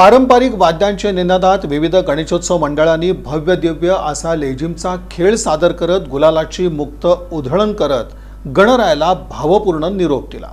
पारंपरिक वाद्यांच्या निनादात विविध गणेशोत्सव मंडळांनी भव्य दिव्य असा लेझिमचा खेळ सादर करत गुलालाची मुक्त उधळण करत गणरायाला भावपूर्ण निरोप दिला.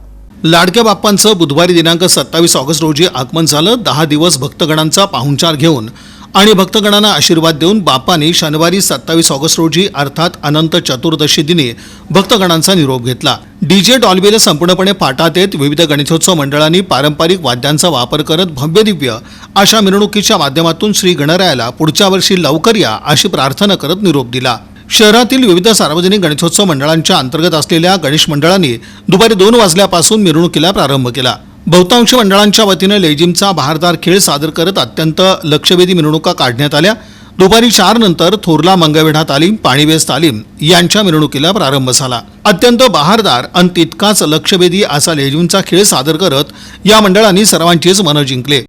लाडक्या बाप्पांचं बुधवारी दिनांक सत्तावीस ऑगस्ट रोजी आगमन झालं. दहा दिवस भक्तगणांचा पाहुणचार घेऊन आणि भक्तगणांना आशीर्वाद देऊन बापाने शनिवारी सत्तावीस ऑगस्ट रोजी अर्थात अनंत चतुर्दशी दिनी भक्तगणांचा निरोप घेतला. डीजे डॉल्बीला संपूर्णपणे पाठात येत विविध गणेशोत्सव मंडळांनी पारंपरिक वाद्यांचा वापर करत भव्य दिव्य अशा मिरवणुकीच्या माध्यमातून श्री गणरायाला पुढच्या वर्षी लवकर या अशी प्रार्थना करत निरोप दिला. शहरातील विविध सार्वजनिक गणेशोत्सव मंडळांच्या अंतर्गत असलेल्या गणेश मंडळांनी दुपारी दोन वाजल्यापासून मिरवणुकीला प्रारंभ केला. बहुतांश मंडळांच्या वतीनं लेझिमचा बहारदार खेळ सादर करत अत्यंत लक्षवेधी मिरवणुका काढण्यात आल्या. दुपारी चार नंतर थोरला मंगळवेढा तालीम पाणीवेस तालीम यांच्या मिरवणुकीला प्रारंभ झाला. अत्यंत बहारदार आणि तितकाच लक्षवेधी असा लेझिमचा खेळ सादर करत या मंडळांनी सर्वांचीच मनं जिंकले.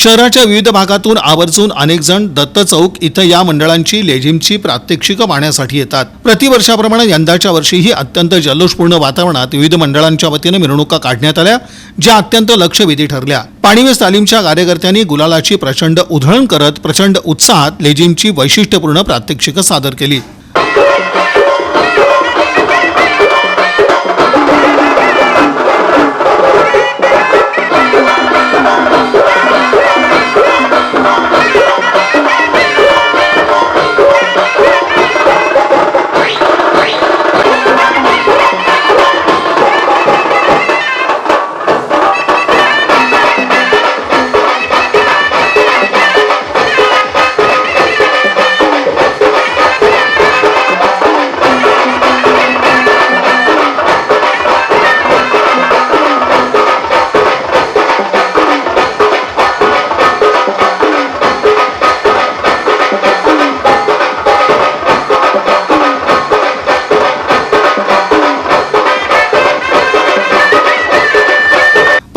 शहराच्या विविध भागातून आवर्जून अनेक जण दत्त चौक इथं या मंडळांची लेझिमची प्रात्यक्षिकं पाहण्यासाठी येतात. प्रतिवर्षाप्रमाणे यंदाच्या वर्षीही अत्यंत जल्लोषपूर्ण वातावरणात विविध मंडळांच्या वतीनं मिरवणुका काढण्यात आल्या ज्या अत्यंत लक्षवेधी ठरल्या. पाणीवेस तालीमच्या कार्यकर्त्यांनी गुलालाची प्रचंड उधळण करत प्रचंड उत्साहात लेझिमची वैशिष्ट्यपूर्ण प्रात्यक्षिकं सादर केली.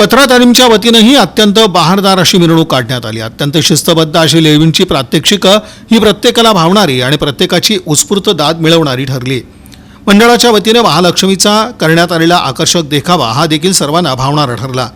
पत्रा तालीमच्या वतीनंही अत्यंत बहारदार अशी मिरवणूक काढण्यात आली. अत्यंत शिस्तबद्ध अशी लेवींची प्रात्यक्षिकं ही प्रत्येकाला भावणारी आणि प्रत्येकाची उत्स्फूर्त दाद मिळवणारी ठरली. मंडळाच्या वतीने महालक्ष्मीचा करण्यात आलेला आकर्षक देखावा हा देखील सर्वांना भावणारा ठरला.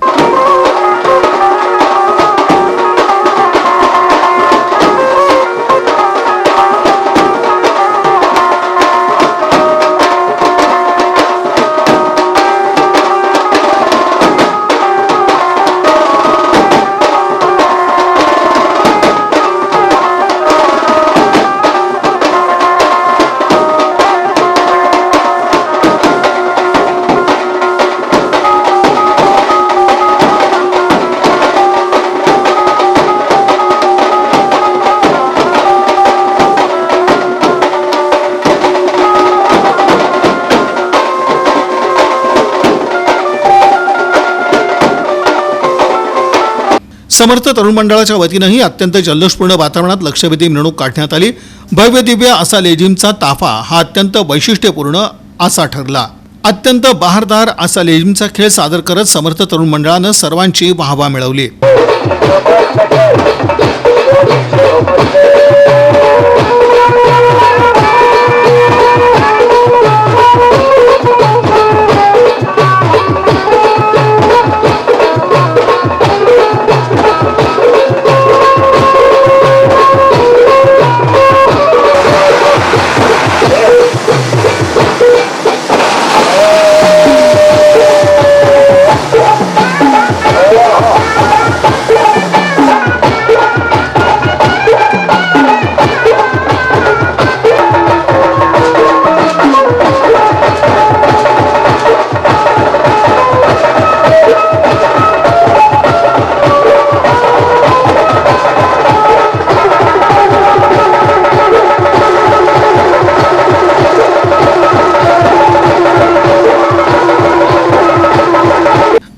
समर्थ तरुण मंडळाच्या वतीनंही अत्यंत जल्लोषपूर्ण वातावरणात लक्षवेधी मिरवणूक काढण्यात आली. भव्य दिव्य असा लेझिमचा ताफा हा अत्यंत वैशिष्ट्यपूर्ण असा ठरला. अत्यंत बहारदार असा लेझिमचा खेळ सादर करत समर्थ तरुण मंडळानं सर्वांची वाहवा मिळवली.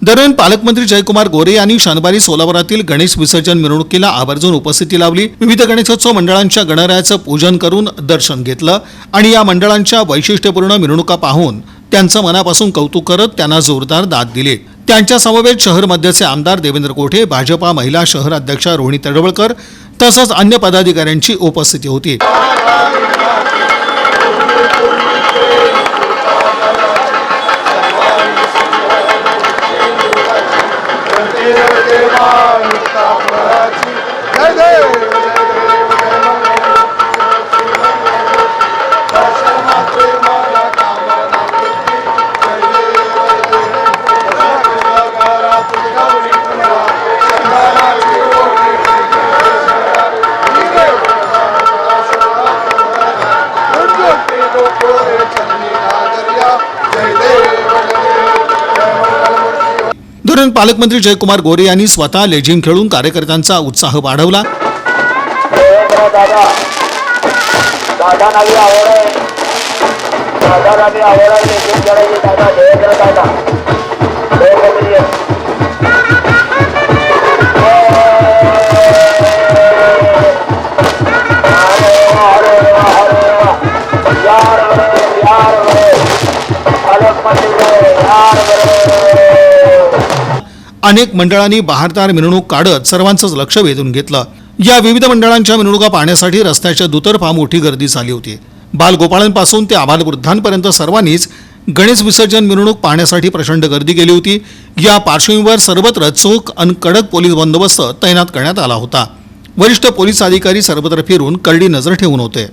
दरम्यान पालकमंत्री जयकुमार गोरे यांनी शनिवारी सोलापुरातील गणेश विसर्जन मिरवणुकीला आवर्जून उपस्थिती लावली. विविध गणेशोत्सव मंडळांच्या गणरायाचं पूजन करून दर्शन घेतलं आणि या मंडळांच्या वैशिष्ट्यपूर्ण मिरवणुका पाहून त्यांचं मनापासून कौतुक करत त्यांना जोरदार दाद दिली. त्यांच्या समवेत शहर मध्यचे आमदार देवेंद्र कोठे भाजपा महिला शहर अध्यक्षा रोहिणी तडवळकर तसंच अन्य पदाधिकाऱ्यांची उपस्थिती होती. जय देव दरम्यान पालकमंत्री जयकुमार गोरे यांनी स्वतः लेझिम खेळून कार्यकर्त्यांचा उत्साह वाढवला पालकमंत्री अनेक मंडळांनी बहारदार मिरवणूक काढत सर्वांचंच लक्ष वेधून घेतलं. या विविध मंडळांच्या मिरवणुका पाहण्यासाठी रस्त्याच्या दुतर्फा मोठी गर्दी झाली होती. बालगोपाळांपासून ते आबालवृद्धांपर्यंत सर्वांनीच गणेश विसर्जन मिरवणूक पाहण्यासाठी प्रचंड गर्दी केली होती. या पार्श्वभूमीवर सर्वत्र चोख आणि कडक पोलीस बंदोबस्त तैनात करण्यात आला होता. वरिष्ठ पोलीस अधिकारी सर्वत्र फिरून करडी नजर ठेवून होते.